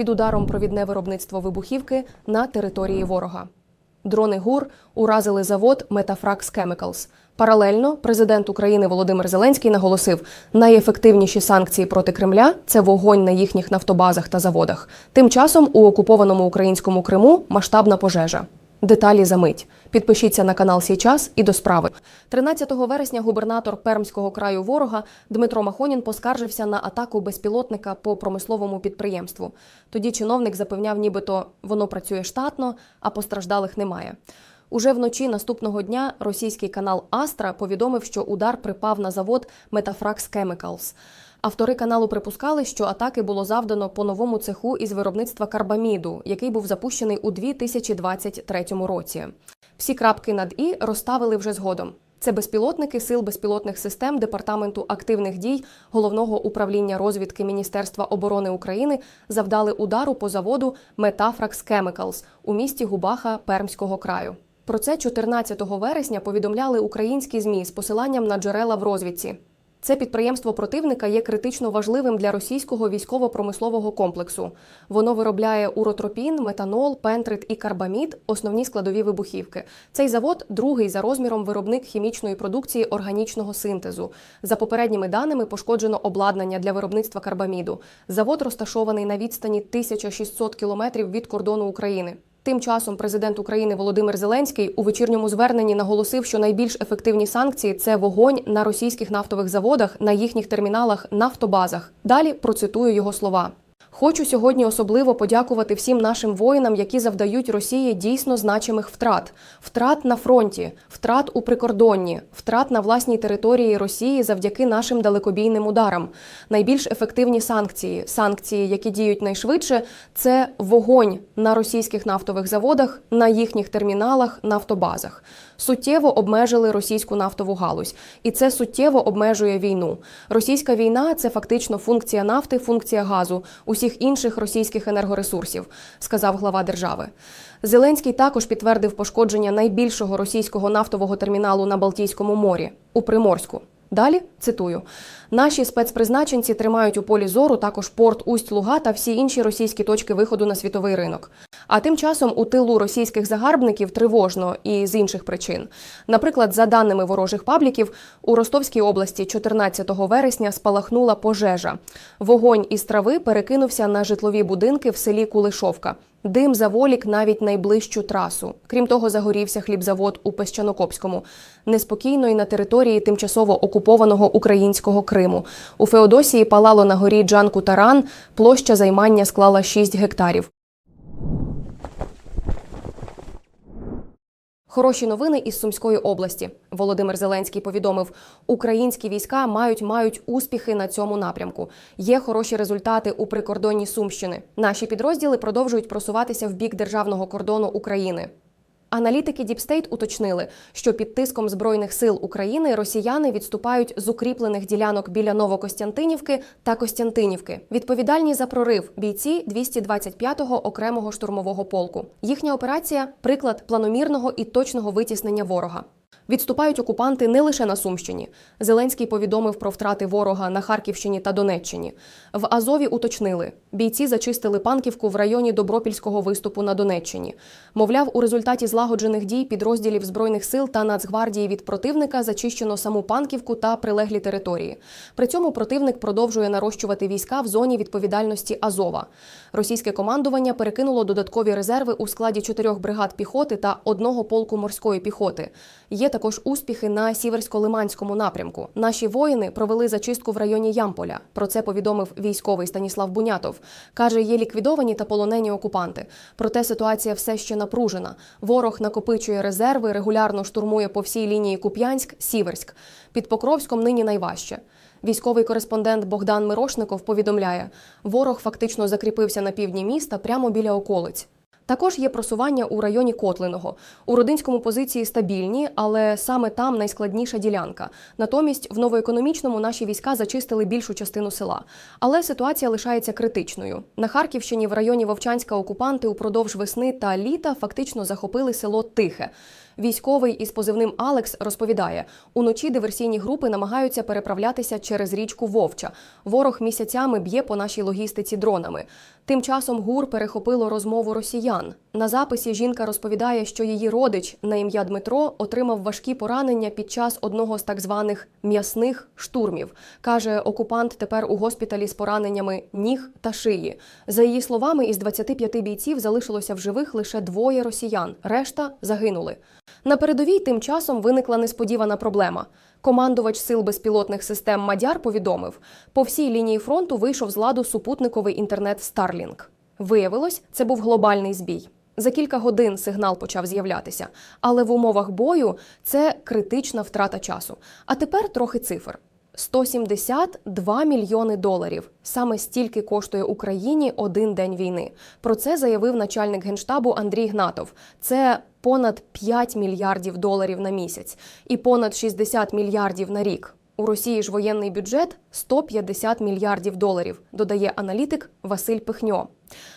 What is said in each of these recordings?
Під ударом провідне виробництво вибухівки на території ворога. Дрони ГУР уразили завод Metafrax Chemicals. Паралельно президент України Володимир Зеленський наголосив, найефективніші санкції проти Кремля це вогонь на їхніх нафтобазах та заводах. Тим часом у окупованому українському Криму масштабна пожежа. Деталі за мить. Підпишіться на канал Січас і до справи. 13 вересня губернатор Пермського краю ворога Дмитро Махонін поскаржився на атаку безпілотника по промисловому підприємству. Тоді чиновник запевняв, нібито воно працює штатно, а постраждалих немає. Уже вночі наступного дня російський канал Астра повідомив, що удар припав на завод Metafrax Chemicals. Автори каналу припускали, що атаки було завдано по новому цеху із виробництва карбаміду, який був запущений у 2023 році. Всі крапки над і розставили вже згодом. Це безпілотники сил безпілотних систем Департаменту активних дій головного управління розвідки Міністерства оборони України завдали удару по заводу Metafrax Chemicals у місті Губаха Пермського краю. Про це 14 вересня повідомляли українські змі з посиланням на джерела в розвідці. Це підприємство противника є критично важливим для російського військово-промислового комплексу. Воно виробляє уротропін, метанол, пентрит і карбамід основні складові вибухівки. Цей завод другий за розміром виробник хімічної продукції органічного синтезу. За попередніми даними пошкоджено обладнання для виробництва карбаміду. Завод розташований на відстані 1600 кілометрів від кордону України. Тим часом президент України Володимир Зеленський у вечірньому зверненні наголосив, що найбільш ефективні санкції це вогонь на російських нафтових заводах, на їхніх терміналах, нафтобазах. Далі процитую його слова. Хочу сьогодні особливо подякувати всім нашим воїнам, які завдають Росії дійсно значимих втрат: втрат на фронті, втрат у прикордонні, втрат на власній території Росії завдяки нашим далекобійним ударам. Найбільш ефективні санкції, санкції, які діють найшвидше, це вогонь на російських нафтових заводах, на їхніх терміналах, нафтобазах. Суттєво обмежили російську нафтову галузь, і це суттєво обмежує війну. Російська війна це фактично функція нафти, функція газу, усіх інших російських енергоресурсів, сказав глава держави. Зеленський також підтвердив пошкодження найбільшого російського нафтового терміналу на Балтійському морі у Приморську. Далі цитую: наші спецпризначенці тримають у полі зору також порт Усть-Луга та всі інші російські точки виходу на світовий ринок. А тим часом у тилу російських загарбників тривожно і з інших причин. Наприклад, за даними ворожих пабліків, у Ростовській області 14 вересня спалахнула пожежа. Вогонь із трави перекинувся на житлові будинки в селі Кулишовка. Дим заволік навіть найближчу трасу. Крім того, загорівся хлібзавод у Пещанокопському. Неспокійно й на території тимчасово окупованого українського Криму. У Феодосії палало на горі Джанку Таран. Площа займання склала 6 гектарів. Хороші новини із Сумської області. Володимир Зеленський повідомив, українські війська мають мають успіхи на цьому напрямку. Є хороші результати у прикордонні Сумщини. Наші підрозділи продовжують просуватися в бік державного кордону України. Аналітики Діпстейт уточнили, що під тиском збройних сил України росіяни відступають з укріплених ділянок біля Новокостянтинівки та Костянтинівки. Відповідальні за прорив бійці 225-го окремого штурмового полку. Їхня операція приклад планомірного і точного витіснення ворога. Відступають окупанти не лише на Сумщині. Зеленський повідомив про втрати ворога на Харківщині та Донеччині. В Азові уточнили, бійці зачистили Панківку в районі Добропільського виступу на Донеччині. Мовляв, у результаті злагоджених дій підрозділів збройних сил та Нацгвардії від противника зачищено саму Панківку та прилеглі території. При цьому противник продовжує нарощувати війська в зоні відповідальності Азова. Російське командування перекинуло додаткові резерви у складі чотирьох бригад піхоти та одного полку морської піхоти. Є також успіхи на сіверсько-лиманському напрямку. Наші воїни провели зачистку в районі Ямполя. Про це повідомив військовий Станіслав Бунятов. каже, є ліквідовані та полонені окупанти. Проте ситуація все ще напружена. Ворог накопичує резерви, регулярно штурмує по всій лінії Куп'янськ-Сіверськ. Під Покровськом нині найважче. Військовий кореспондент Богдан Мирошников повідомляє, ворог фактично закріпився на півдні міста прямо біля околиць. Також є просування у районі Котлиного. У родинському позиції стабільні, але саме там найскладніша ділянка. Натомість в новоекономічному наші війська зачистили більшу частину села. Але ситуація лишається критичною. На Харківщині в районі Вовчанська окупанти упродовж весни та літа фактично захопили село Тихе. Військовий із позивним Алекс розповідає: уночі диверсійні групи намагаються переправлятися через річку Вовча. Ворог місяцями б'є по нашій логістиці дронами. Тим часом ГУР перехопило розмову росіян. На записі жінка розповідає, що її родич на ім'я Дмитро отримав важкі поранення під час одного з так званих м'ясних штурмів. каже, окупант тепер у госпіталі з пораненнями ніг та шиї. За її словами, із 25 бійців залишилося в живих лише двоє росіян. Решта загинули. На передовій тим часом виникла несподівана проблема. Командувач сил безпілотних систем Мадяр повідомив, по всій лінії фронту вийшов з ладу супутниковий інтернет Starlink. Виявилось, це був глобальний збій. За кілька годин сигнал почав з'являтися, але в умовах бою це критична втрата часу. А тепер трохи цифр. 172 мільйони доларів. Саме стільки коштує Україні один день війни. Про це заявив начальник генштабу Андрій Гнатов. Це понад 5 мільярдів доларів на місяць і понад 60 мільярдів на рік. У Росії ж воєнний бюджет 150 мільярдів доларів, додає аналітик Василь Пихньо.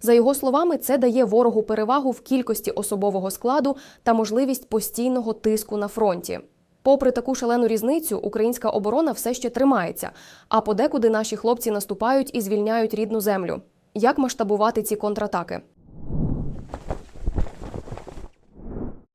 За його словами, це дає ворогу перевагу в кількості особового складу та можливість постійного тиску на фронті. Попри таку шалену різницю, українська оборона все ще тримається, а подекуди наші хлопці наступають і звільняють рідну землю. Як масштабувати ці контратаки?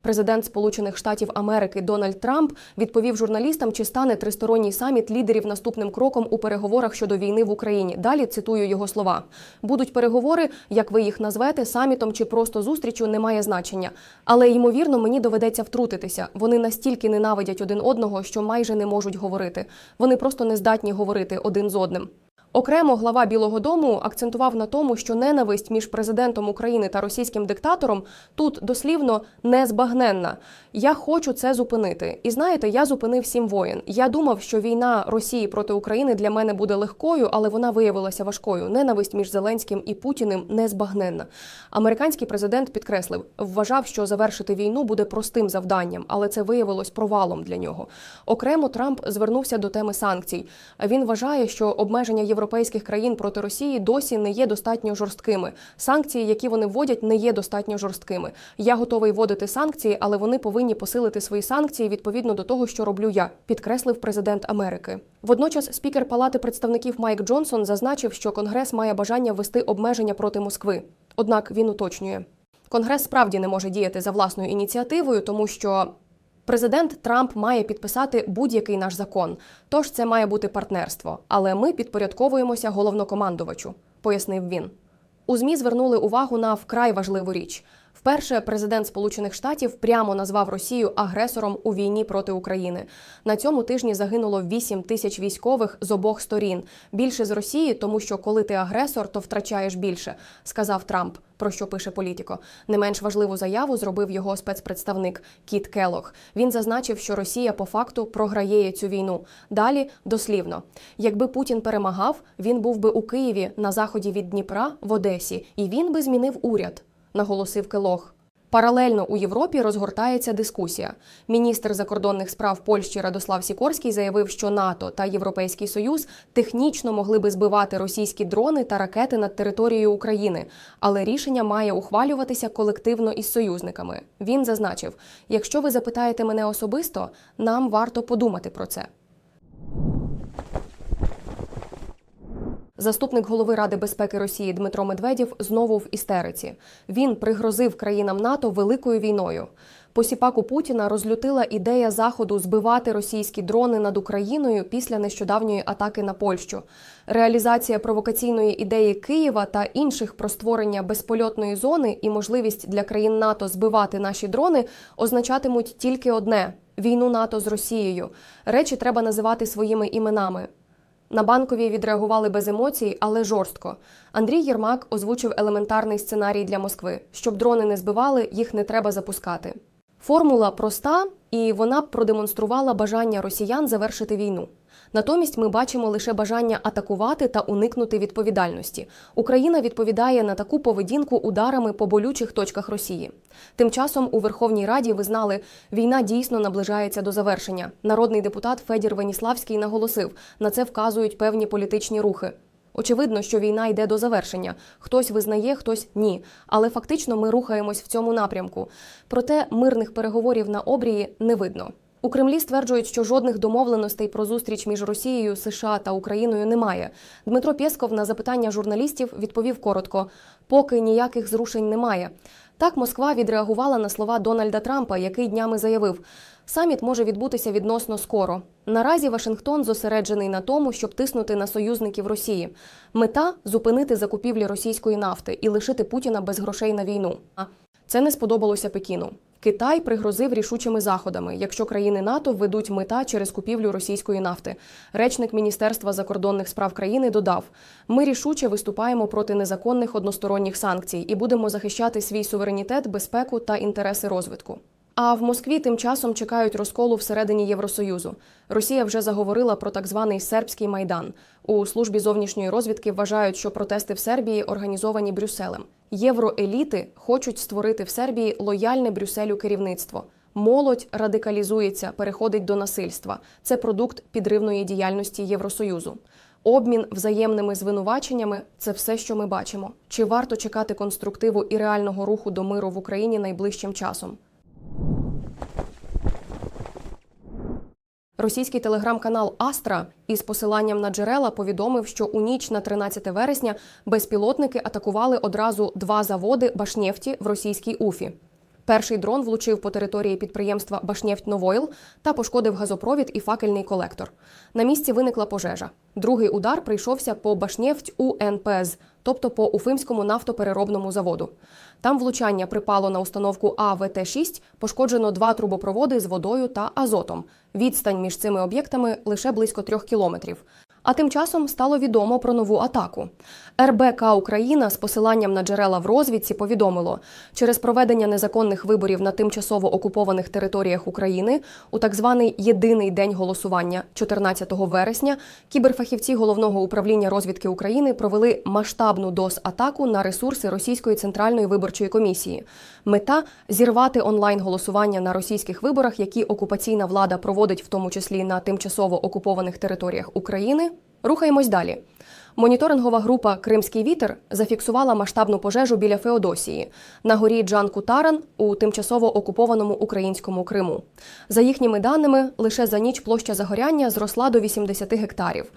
Президент Сполучених Штатів Америки Дональд Трамп відповів журналістам, чи стане тристоронній саміт лідерів наступним кроком у переговорах щодо війни в Україні. Далі цитую його слова: будуть переговори, як ви їх назвете, самітом чи просто зустрічю, не має значення. Але ймовірно, мені доведеться втрутитися. Вони настільки ненавидять один одного, що майже не можуть говорити. Вони просто не здатні говорити один з одним. Окремо глава Білого Дому акцентував на тому, що ненависть між президентом України та російським диктатором тут дослівно незбагненна. Я хочу це зупинити. І знаєте, я зупинив сім воєн. Я думав, що війна Росії проти України для мене буде легкою, але вона виявилася важкою. Ненависть між Зеленським і Путіним незбагненна. Американський президент підкреслив, вважав, що завершити війну буде простим завданням, але це виявилось провалом для нього. Окремо Трамп звернувся до теми санкцій. Він вважає, що обмеження європейських країн проти Росії досі не є достатньо жорсткими. Санкції, які вони вводять, не є достатньо жорсткими. Я готовий вводити санкції, але вони повинні посилити свої санкції відповідно до того, що роблю я, підкреслив президент Америки. Водночас спікер Палати представників Майк Джонсон зазначив, що Конгрес має бажання ввести обмеження проти Москви. Однак він уточнює. Конгрес справді не може діяти за власною ініціативою, тому що Президент Трамп має підписати будь-який наш закон, тож це має бути партнерство. Але ми підпорядковуємося головнокомандувачу, пояснив він. У змі звернули увагу на вкрай важливу річ. Вперше президент Сполучених Штатів прямо назвав Росію агресором у війні проти України. На цьому тижні загинуло 8 тисяч військових з обох сторін. Більше з Росії, тому що коли ти агресор, то втрачаєш більше, сказав Трамп. Про що пише політико. Не менш важливу заяву зробив його спецпредставник Кіт Келох. Він зазначив, що Росія по факту програє цю війну. Далі дослівно, якби Путін перемагав, він був би у Києві на заході від Дніпра в Одесі, і він би змінив уряд наголосив Келох. Паралельно у Європі розгортається дискусія. Міністр закордонних справ Польщі Радослав Сікорський заявив, що НАТО та Європейський Союз технічно могли би збивати російські дрони та ракети над територією України, але рішення має ухвалюватися колективно із союзниками. Він зазначив: якщо ви запитаєте мене особисто, нам варто подумати про це. Заступник голови Ради безпеки Росії Дмитро Медведєв знову в істериці. Він пригрозив країнам НАТО великою війною. Посіпаку Путіна розлютила ідея заходу збивати російські дрони над Україною після нещодавньої атаки на Польщу. Реалізація провокаційної ідеї Києва та інших про створення безпольотної зони і можливість для країн НАТО збивати наші дрони означатимуть тільки одне війну НАТО з Росією. Речі треба називати своїми іменами. На банковій відреагували без емоцій, але жорстко. Андрій Єрмак озвучив елементарний сценарій для Москви. Щоб дрони не збивали, їх не треба запускати. Формула проста, і вона продемонструвала бажання росіян завершити війну. Натомість ми бачимо лише бажання атакувати та уникнути відповідальності. Україна відповідає на таку поведінку ударами по болючих точках Росії. Тим часом у Верховній Раді визнали, війна дійсно наближається до завершення. Народний депутат Федір Веніславський наголосив, на це вказують певні політичні рухи. Очевидно, що війна йде до завершення. Хтось визнає, хтось ні. Але фактично ми рухаємось в цьому напрямку. Проте мирних переговорів на обрії не видно. У Кремлі стверджують, що жодних домовленостей про зустріч між Росією, США та Україною немає. Дмитро Пєсков на запитання журналістів відповів коротко: поки ніяких зрушень немає. Так Москва відреагувала на слова Дональда Трампа, який днями заявив: саміт може відбутися відносно скоро. Наразі Вашингтон зосереджений на тому, щоб тиснути на союзників Росії. Мета зупинити закупівлі російської нафти і лишити Путіна без грошей на війну. Це не сподобалося Пекіну. Китай пригрозив рішучими заходами, якщо країни НАТО введуть мета через купівлю російської нафти. Речник Міністерства закордонних справ країни додав: ми рішуче виступаємо проти незаконних односторонніх санкцій і будемо захищати свій суверенітет, безпеку та інтереси розвитку. А в Москві тим часом чекають розколу всередині Євросоюзу. Росія вже заговорила про так званий сербський майдан. У службі зовнішньої розвідки вважають, що протести в Сербії організовані Брюсселем. Євроеліти хочуть створити в Сербії лояльне Брюсселю керівництво. Молодь радикалізується, переходить до насильства. Це продукт підривної діяльності Євросоюзу. Обмін взаємними звинуваченнями це все, що ми бачимо. Чи варто чекати конструктиву і реального руху до миру в Україні найближчим часом? Російський телеграм-канал Астра із посиланням на джерела повідомив, що у ніч на 13 вересня безпілотники атакували одразу два заводи Башнефті в російській Уфі. Перший дрон влучив по території підприємства Башнефть Новойл та пошкодив газопровід і факельний колектор. На місці виникла пожежа. Другий удар прийшовся по Башнефть УНПЗ, тобто по Уфимському нафтопереробному заводу. Там влучання припало на установку АВТ-6, пошкоджено два трубопроводи з водою та азотом. Відстань між цими об'єктами лише близько трьох кілометрів. А тим часом стало відомо про нову атаку. РБК Україна з посиланням на джерела в розвідці повідомило, через проведення незаконних виборів на тимчасово окупованих територіях України у так званий єдиний день голосування 14 вересня кіберфахівці головного управління розвідки України провели масштабну ДОС-атаку на ресурси Російської центральної виборчої комісії. Мета зірвати онлайн голосування на російських виборах, які окупаційна влада проводить, в тому числі на тимчасово окупованих територіях України. Рухаємось далі. Моніторингова група Кримський вітер зафіксувала масштабну пожежу біля Феодосії на горі Джан Кутаран у тимчасово окупованому українському Криму. За їхніми даними, лише за ніч площа загоряння зросла до 80 гектарів.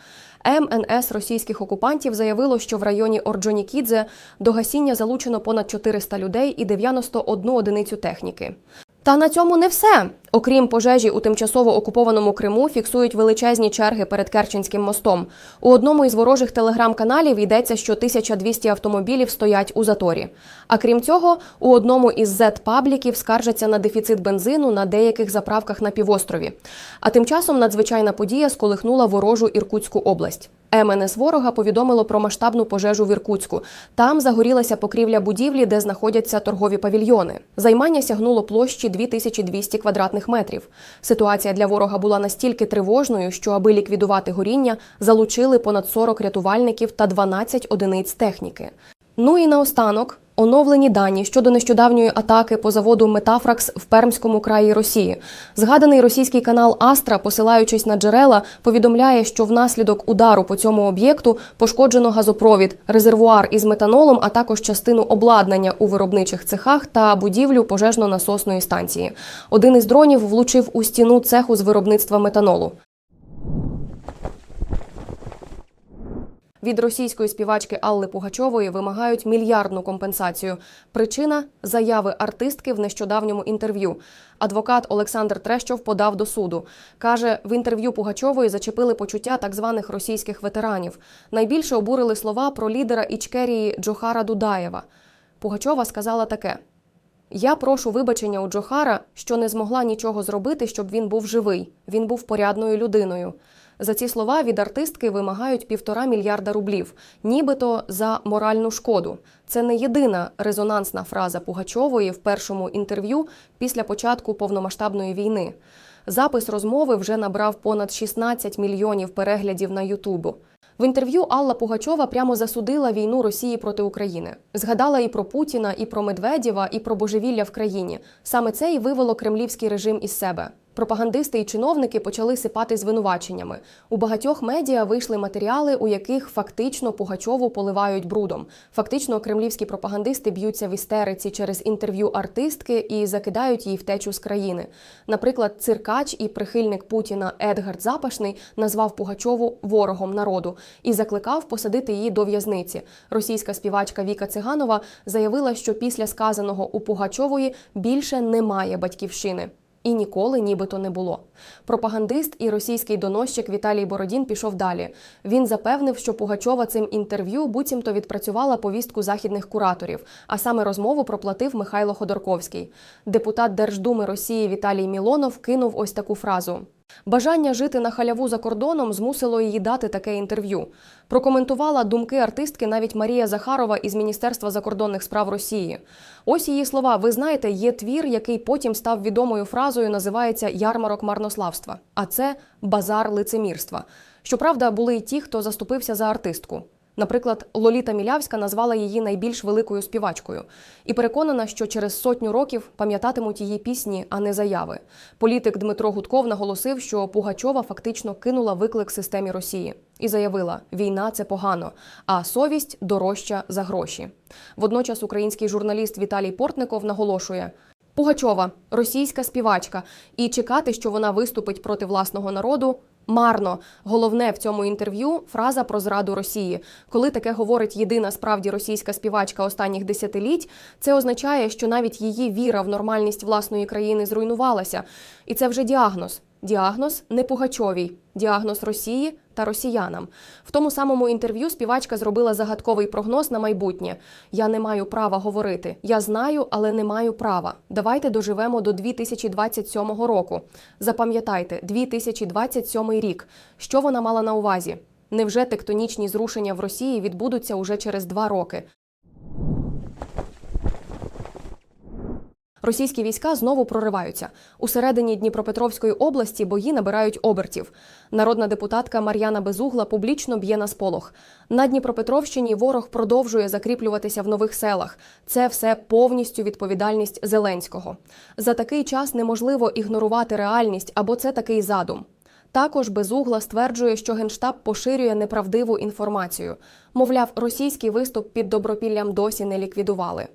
МНС російських окупантів заявило, що в районі Орджонікідзе до гасіння залучено понад 400 людей і 91 одиницю техніки. Та на цьому не все. Окрім пожежі у тимчасово окупованому Криму, фіксують величезні черги перед Керченським мостом. У одному із ворожих телеграм-каналів йдеться, що 1200 автомобілів стоять у заторі. А крім цього, у одному із Z-пабліків скаржаться на дефіцит бензину на деяких заправках на півострові. А тим часом надзвичайна подія сколихнула ворожу Іркутську область. МНС ворога повідомило про масштабну пожежу в Іркутську. Там загорілася покрівля будівлі, де знаходяться торгові павільйони. Займання сягнуло площі 2200 квадратних метрів. Ситуація для ворога була настільки тривожною, що аби ліквідувати горіння, залучили понад 40 рятувальників та 12 одиниць техніки. Ну і наостанок. Оновлені дані щодо нещодавньої атаки по заводу Метафракс в Пермському краї Росії. Згаданий російський канал Астра, посилаючись на джерела, повідомляє, що внаслідок удару по цьому об'єкту пошкоджено газопровід, резервуар із метанолом, а також частину обладнання у виробничих цехах та будівлю пожежно-насосної станції. Один із дронів влучив у стіну цеху з виробництва метанолу. Від російської співачки Алли Пугачової вимагають мільярдну компенсацію. Причина заяви артистки в нещодавньому інтерв'ю. Адвокат Олександр Трещов подав до суду. Каже, в інтерв'ю Пугачової зачепили почуття так званих російських ветеранів. Найбільше обурили слова про лідера Ічкерії Джохара Дудаєва. Пугачова сказала таке. Я прошу вибачення у Джохара, що не змогла нічого зробити, щоб він був живий. Він був порядною людиною. За ці слова від артистки вимагають півтора мільярда рублів, нібито за моральну шкоду. Це не єдина резонансна фраза Пугачової в першому інтерв'ю після початку повномасштабної війни. Запис розмови вже набрав понад 16 мільйонів переглядів на Ютубу. В інтерв'ю Алла Пугачова прямо засудила війну Росії проти України. Згадала і про Путіна, і про Медведєва, і про божевілля в країні. Саме це і вивело кремлівський режим із себе. Пропагандисти і чиновники почали сипати звинуваченнями. У багатьох медіа вийшли матеріали, у яких фактично Пугачову поливають брудом. Фактично, кремлівські пропагандисти б'ються в істериці через інтерв'ю артистки і закидають їй втечу з країни. Наприклад, циркач і прихильник Путіна Едгард Запашний назвав Пугачову ворогом народу і закликав посадити її до в'язниці. Російська співачка Віка Циганова заявила, що після сказаного у Пугачової більше немає батьківщини. І ніколи нібито не було. Пропагандист і російський доносчик Віталій Бородін пішов далі. Він запевнив, що Пугачова цим інтерв'ю буцімто відпрацювала повістку західних кураторів, а саме розмову проплатив Михайло Ходорковський. Депутат Держдуми Росії Віталій Мілонов кинув ось таку фразу. Бажання жити на халяву за кордоном змусило її дати таке інтерв'ю. Прокоментувала думки артистки навіть Марія Захарова із Міністерства закордонних справ Росії. Ось її слова. Ви знаєте, є твір, який потім став відомою фразою, називається Ярмарок марнославства. А це базар лицемірства. Щоправда, були й ті, хто заступився за артистку. Наприклад, Лоліта Мілявська назвала її найбільш великою співачкою і переконана, що через сотню років пам'ятатимуть її пісні, а не заяви. Політик Дмитро Гудков наголосив, що Пугачова фактично кинула виклик системі Росії і заявила: війна це погано, а совість дорожча за гроші. Водночас український журналіст Віталій Портников наголошує. Пугачова російська співачка, і чекати, що вона виступить проти власного народу, Марно головне в цьому інтерв'ю фраза про зраду Росії. Коли таке говорить єдина справді російська співачка останніх десятиліть, це означає, що навіть її віра в нормальність власної країни зруйнувалася. І це вже діагноз. Діагноз не Пугачовій, діагноз Росії та росіянам. В тому самому інтерв'ю співачка зробила загадковий прогноз на майбутнє. Я не маю права говорити. Я знаю, але не маю права. Давайте доживемо до 2027 року. Запам'ятайте, 2027 рік. Що вона мала на увазі? Невже тектонічні зрушення в Росії відбудуться уже через два роки? Російські війська знову прориваються. У середині Дніпропетровської області бої набирають обертів. Народна депутатка Мар'яна Безугла публічно б'є на сполох. На Дніпропетровщині ворог продовжує закріплюватися в нових селах. Це все повністю відповідальність Зеленського. За такий час неможливо ігнорувати реальність або це такий задум. Також Безугла стверджує, що генштаб поширює неправдиву інформацію. Мовляв, російський виступ під добропіллям досі не ліквідували.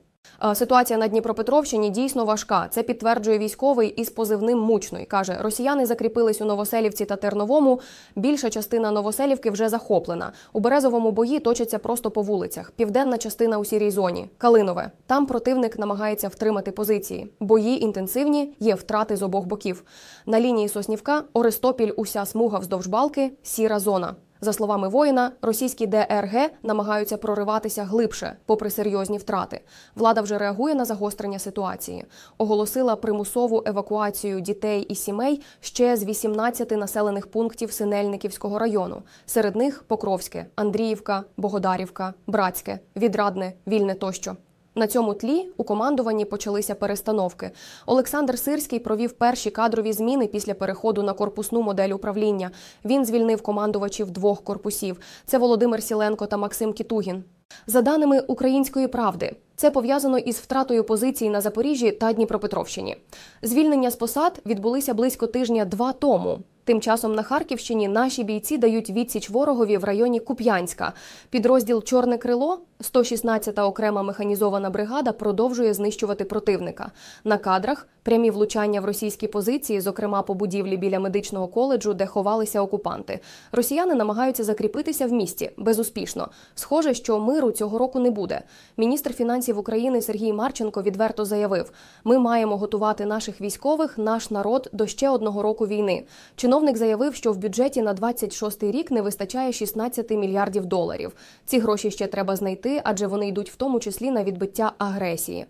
Е, Ситуація на Дніпропетровщині дійсно важка. Це підтверджує військовий із позивним мучний. каже, росіяни закріпились у Новоселівці та Терновому. Більша частина Новоселівки вже захоплена. У березовому бої точаться просто по вулицях. Південна частина у сірій зоні. Калинове. Там противник намагається втримати позиції. Бої інтенсивні, є втрати з обох боків. На лінії Соснівка Орестопіль, уся смуга вздовж балки, сіра зона. За словами воїна, російські ДРГ намагаються прориватися глибше, попри серйозні втрати. Влада вже реагує на загострення ситуації. Оголосила примусову евакуацію дітей і сімей ще з 18 населених пунктів Синельниківського району. Серед них Покровське, Андріївка, Богодарівка, Братське, Відрадне, Вільне тощо. На цьому тлі у командуванні почалися перестановки. Олександр Сирський провів перші кадрові зміни після переходу на корпусну модель управління. Він звільнив командувачів двох корпусів: це Володимир Сіленко та Максим Кітугін. За даними Української правди, це пов'язано із втратою позицій на Запоріжжі та Дніпропетровщині. Звільнення з посад відбулися близько тижня два тому. Тим часом на Харківщині наші бійці дають відсіч ворогові в районі Куп'янська. Підрозділ Чорне крило, 116-та окрема механізована бригада, продовжує знищувати противника. На кадрах прямі влучання в російські позиції, зокрема по будівлі біля медичного коледжу, де ховалися окупанти. Росіяни намагаються закріпитися в місті безуспішно. Схоже, що миру цього року не буде. Міністр фінансів України Сергій Марченко відверто заявив: ми маємо готувати наших військових, наш народ до ще одного року війни. Чиновник заявив, що в бюджеті на 26-й рік не вистачає 16 мільярдів доларів. Ці гроші ще треба знайти, адже вони йдуть в тому числі на відбиття агресії.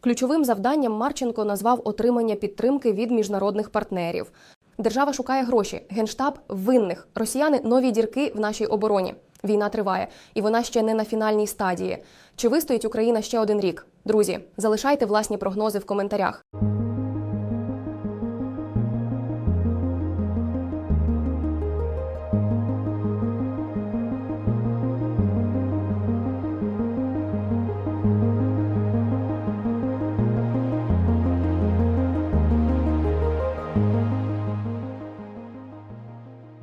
Ключовим завданням Марченко назвав отримання підтримки від міжнародних партнерів. Держава шукає гроші, генштаб винних. Росіяни нові дірки в нашій обороні. Війна триває, і вона ще не на фінальній стадії. Чи вистоїть Україна ще один рік? Друзі, залишайте власні прогнози в коментарях.